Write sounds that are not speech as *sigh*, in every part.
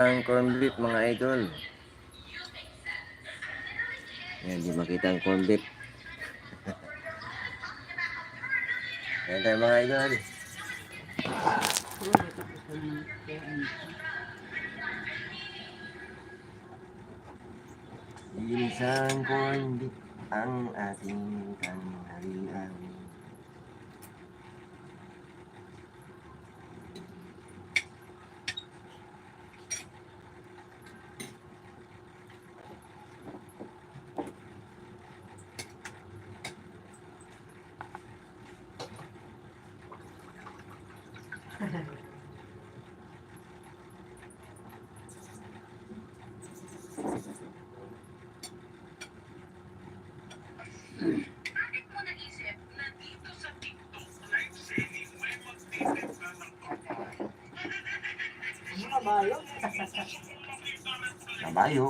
ang corn beef mga idol. Yan, di makita ang corn beef. *laughs* Yan tayo mga idol. Isang corn beef ang ating tanghalian. Kabayo. Nabayo.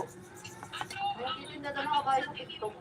Ang titinda daw ng kabayo sa TikTok.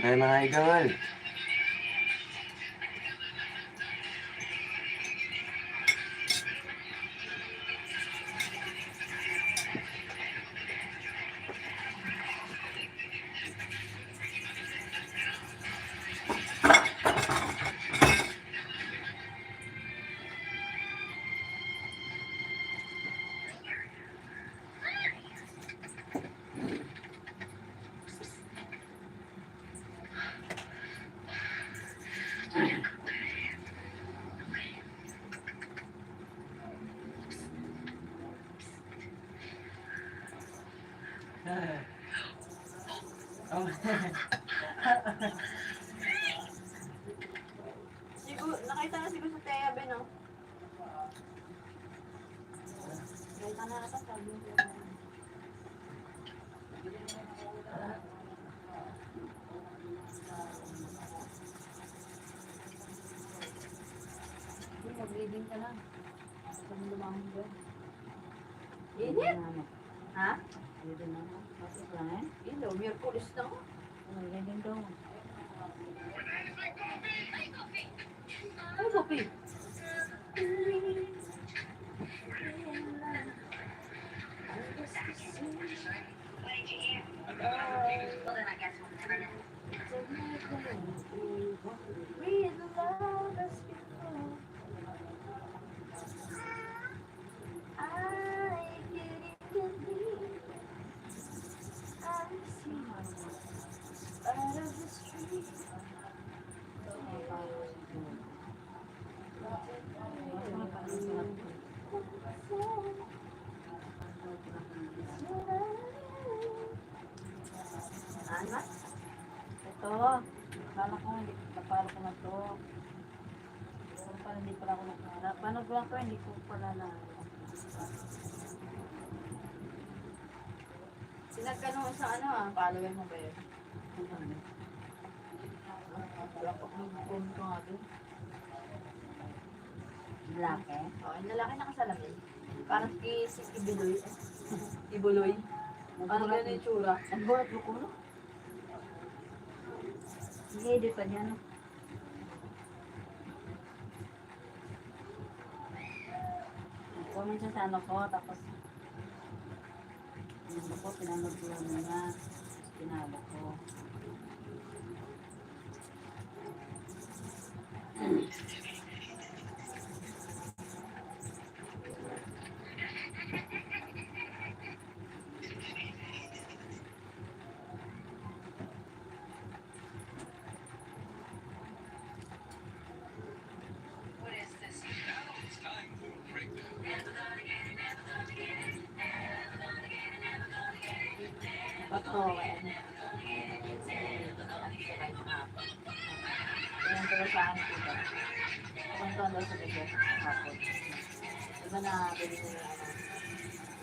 Tayo mga idol. Siguro, nakita na siguro sa Teya Ben, no? Nakita na ata. Hindi, mag-reading ka lang. Kung lumahon ka. Init? Ha? Pwede na. Bakit lang eh? Na ako. Ano ganyan daw? Ano Sophie? Anak? Ito. Akala ko hindi kapala ko na to. Pero pala hindi ako nakara. Paano ko lang ko hindi ko pala na. Sinagkano mo sa ano ah, follower mo ba yun? Wala ko mag-phone ko nga doon. Eh. Oh, yung lalaki nakasalamin. Parang si, si Ibuloy. Ibuloy. Parang gano'n yung tsura. Ang buhat mo ko no? Sige, di pa dyan. Pumunta sa ano ko, tapos ano ko, pinanood ko yung mga pinalo ko. Totoo, ano. Ayan ko sa akin ito. Kwento daw sa ito. Hapon. Diba na bili ko yung ano,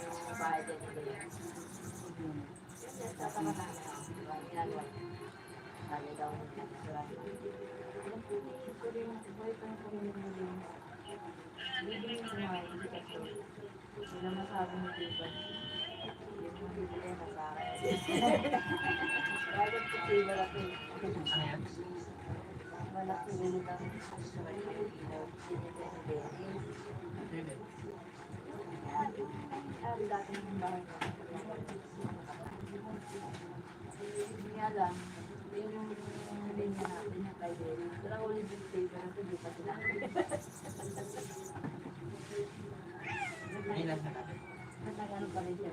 yung bahay din nila yun. Tatama na diba, ginagawa niya. Sabi daw niya. Alam ko, hindi ko rin yung boyfriend ko rin yung yun. Hindi din yung ka sure. Hindi naman sabi ni Diba. Yung bibili na sa akin. Kaya lang, yun yung linya natin yung kay Jerry. Pero ako ulit yung favor na hindi pa sila. Na lang? Mas nagano pa rin siya.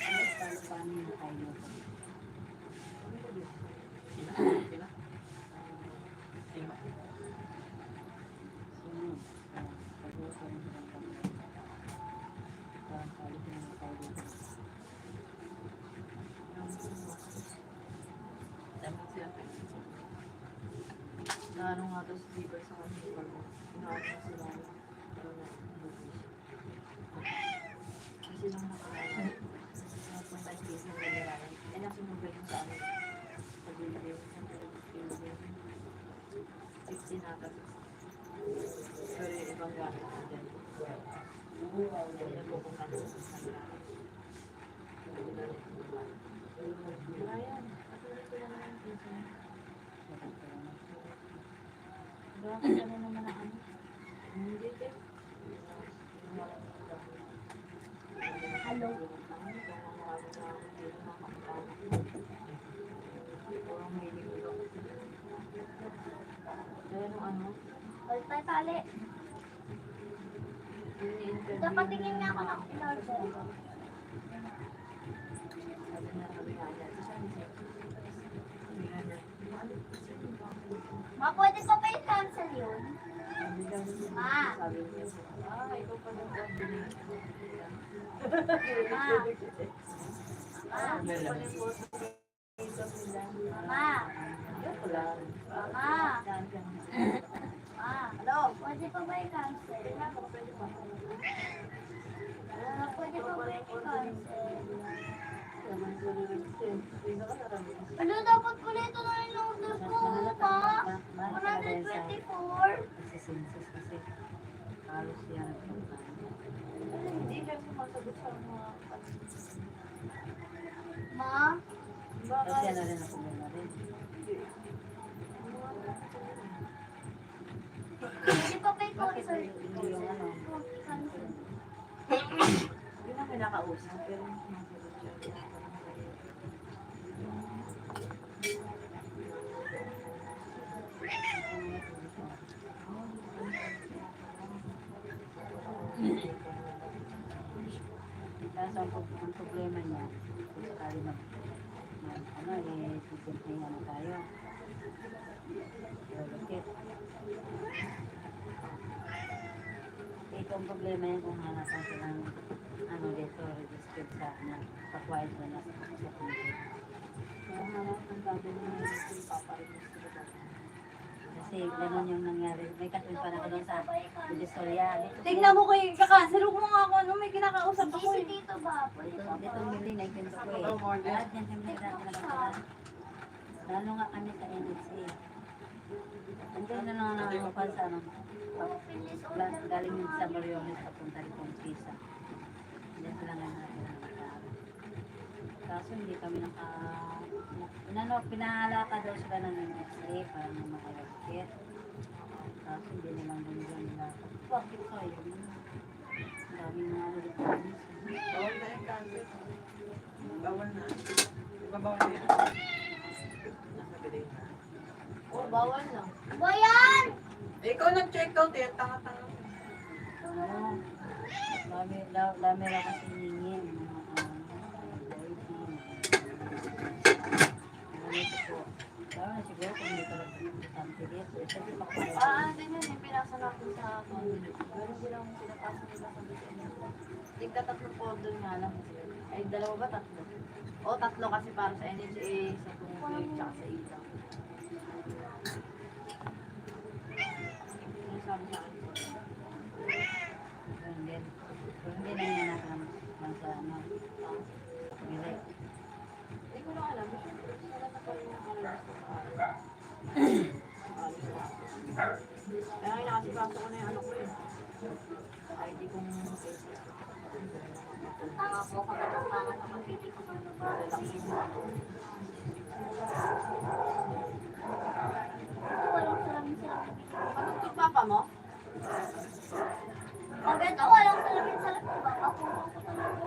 Ano pa paano yung kayo? Sila? Sila? Lima. Sunod. Pag-uusap ng kami. Parang kalit yung kayo. Dapat sila tayo. Na ano nga to si Bieber sa kanya. Pag inaat na sila. Pero na, Kasi nung nakaraan, napunta yung case ng nalalaman. Eh, nasunod ba yung sa amin? Bieber. Sa Bieber. 16 ata. Pero yung ibang gamit na dyan. Hindi na pupunta sa kanila. Wala yan. Katulad ko lang yung case niya. Bakit ano naman ang ano? Hello? Balik tayo tali. Dapat tingin niya ako ng na- in-order. Sabi niya, sabi nga niya, sabi niya, sabi nga niya, Ma, pwede pa ba i-cancel yun? sabi daw niya, Ma. Ah, ikaw pa binili. Ma. Ah, ikaw pa yung photo dito nila. Ma. Halos yan. Hindi ka sumasagot sa mga Ma? Kasi ano rin ako na rin. Pwede pa ba i-cancel? Hindi yung ano. Yun ang kinakausap, pero sumasagot siya. Problema niya, kung sakali mag, mag ano, eh, pupunta ano tayo. Relocate. Ito ang problema yan kung hanapan ko ng ano dito, registered sa ano, pa-quiet na nasa sa computer. Kaya hanap ng gagawin mo yung ipaparegister ka. Kasi ganun yung nangyari. May katwin pa na ako doon sa Divisoria. Tingnan mo kay kakansel mo nga ako, ano, may kinakausap ako eh. dito ba? Dito, dito ba? mili na ikwento ko eh. Lahat yan kami nagdadala. Lalo nga kami sa NHA. Andun na lang ako pa sa ano. Order. Galing yun sa Moriones papunta rin kong Pisa. Diyan lang nga natin ang. Kaso hindi kami naka... Inano, pinahala ka daw sila ng NHA para na makalagkit. Kaso hindi nilang ganyan Bakit kayo? Daming mga ulit na Bawal na yung cancer. Bawal na. Di ba bawal na yan? Nakabili na. Oh, bawal na. Bayan! Ikaw nag-check out eh. Tanga-tanga. Ano? Dami, da- dami lang kasi Parang na siguro kung hindi dito. Pa ko Ah, ganyan yung natin. Meron silang pinapasa nila sa business. Tigka tatlong folder nga lang. Ay, dalawa ba tatlo? O, tatlo kasi para sa NHA, sa tungkol, tsaka sa ilaw. Ano sabi sa akin? Kung hindi na niya nakam, man sa ano. Ko lang alam. Wala. Kaya nga nakasipasok ko na yung ano ko yun. Ay, di kong Tanga po, kapatang-tanga sa kapiti ko. lalaki mo. Walang salamin sa lapit. Patugtog papa mo? Pag ito, walang salamin sa lapit. Baka puro ko talaga.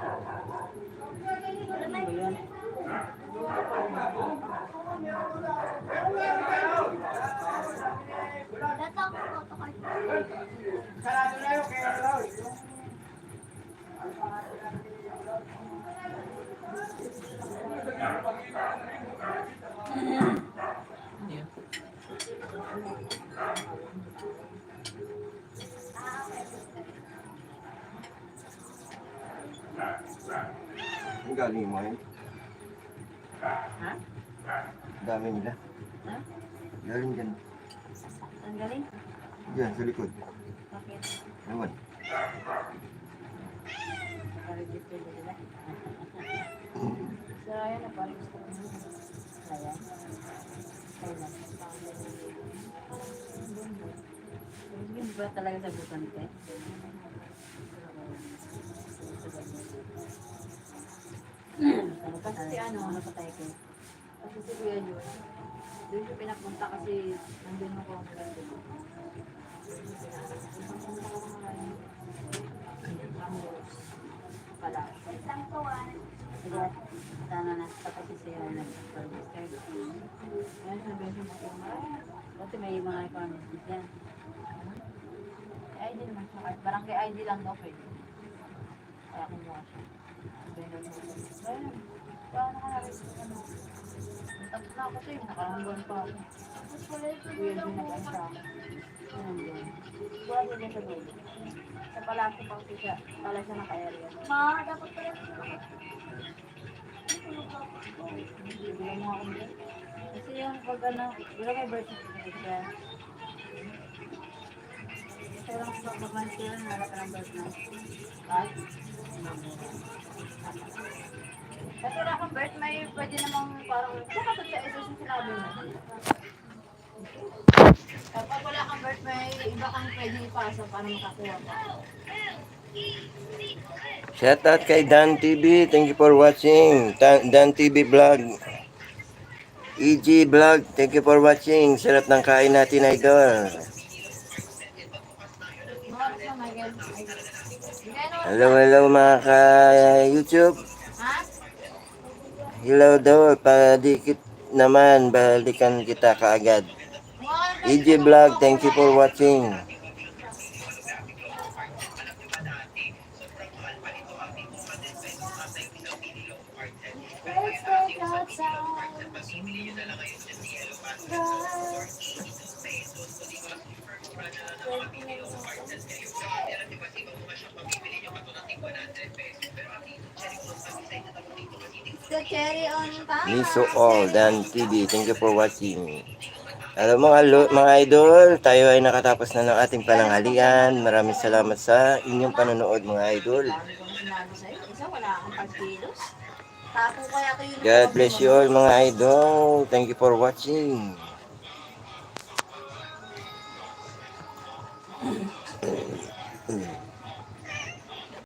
Ano ba yun? Datang ko to kay Ano yun? Galing mo yun. Ha? Dami nila. Ha? Galing dyan. Ang galing? Dyan, sa likod. Bakit? Naman. Nakaregister na nila. Sa Ryan na parang gusto ko. Ayan. Ayan. Yun ba talaga sa button ko eh? Pa Kasi ano, pa tayo ko? Kasi si Kuya Jun, doon siya pinapunta kasi nandun ako ang ganda ko. Pinapunta ko sana na tapos si Sarah nag-register. Ayan, sabi siya kung Buti may mga requirements siya. Kahit Barangay ID lang daw pwede. Kaya kumuha siya. Sabi na mo. Ayan, ano? Tapos na ako sa'yo, nakaranggan pa ako. Ano yun? Kuha din dulo. Sa palasa pa siya, pala siya naka-area. Dapat pala nito. Kasi yung pag ano, wala may birth certificate siya. Pero kung pag sila, nalap ka ng birth na. Kahit. Kasi wala kang birth, may pwede namang parang, baka sa isa yung sinabi mo. Kapag wala kang birth, may iba kang pwede ipasa para makakuha ka. Shout out kay Dan TV. Thank you for watching. Dan TV Vlog. EG Vlog. Thank you for watching. Sarap ng kain natin, idol. Hello, hello mga ka-YouTube. Hello daw. Padikit naman. Balikan kita kaagad. EG Vlog. Thank you for watching. The cherry on top. Miso all. Dan TV. Thank you for watching. Hello mga, mga idol. Tayo ay nakatapos na ng ating pananghalian. Maraming salamat sa inyong panonood mga idol. God bless you all mga idol. Thank you for watching.